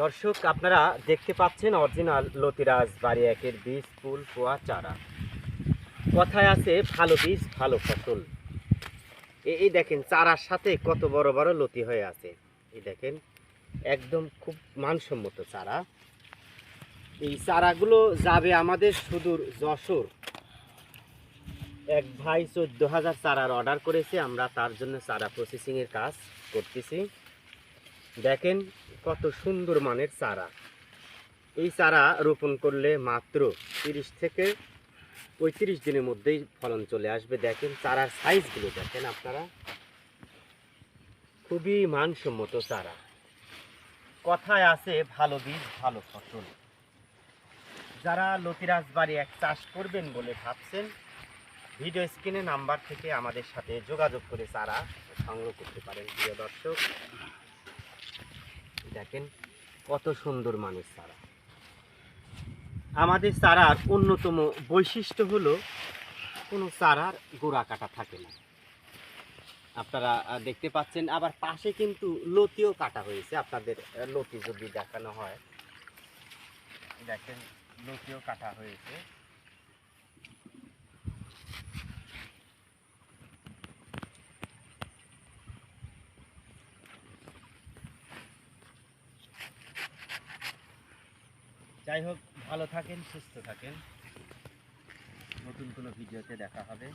দর্শক, আপনারা দেখতে পাচ্ছেন অরিজিনাল লতিরাজ বাড়ি একের বীজ, ফুল পোয়া চারা। কথায় আছে, ভালো বীজ, ভালো ফসল। এই দেখেন, চারার সাথে কত বড় বড় লতি হয়ে আছে। এই দেখেন, একদম খুব মানসম্মত চারা। এই চারাগুলো যাবে আমাদের সুদূর যশোর। এক ভাই চোদ্দ হাজার চারার অর্ডার করেছে, আমরা তার জন্য চারা প্রসেসিংয়ের কাজ করতেছি। দেখেন কত সুন্দর মানের চারা। এই চারা রোপণ করলে মাত্র তিরিশ থেকে পঁয়ত্রিশ দিনের মধ্যেই ফলন চলে আসবে। দেখেন চারার সাইজগুলো দেখেন আপনারা। খুবই মানসম্মত চারা। কথায় আছে, ভালো বীজ, ভালো ফসল। যারা লতিরাজ বাড়ি এক চাষ করবেন বলে ভাবছেন, ভিডিও স্ক্রিনে নাম্বার থেকে আমাদের সাথে যোগাযোগ করে চারা সংগ্রহ করতে পারেন, প্রিয় দর্শক। দেখেন কত সুন্দর মানের চারা। আমাদের চারার অন্যতম বৈশিষ্ট্য হলো কোনো চারার গোড়া কাটা থাকে না। আপনারা দেখতে পাচ্ছেন, আবার পাশে কিন্তু লতিও কাটা হয়েছে। আপনাদের লতি যদি দেখানো হয়, দেখেন লতিও কাটা হয়েছে। যাই হোক ভালো থাকেন সুস্থ থাকেন। নতুন কোনো ভিডিওতে দেখা হবে।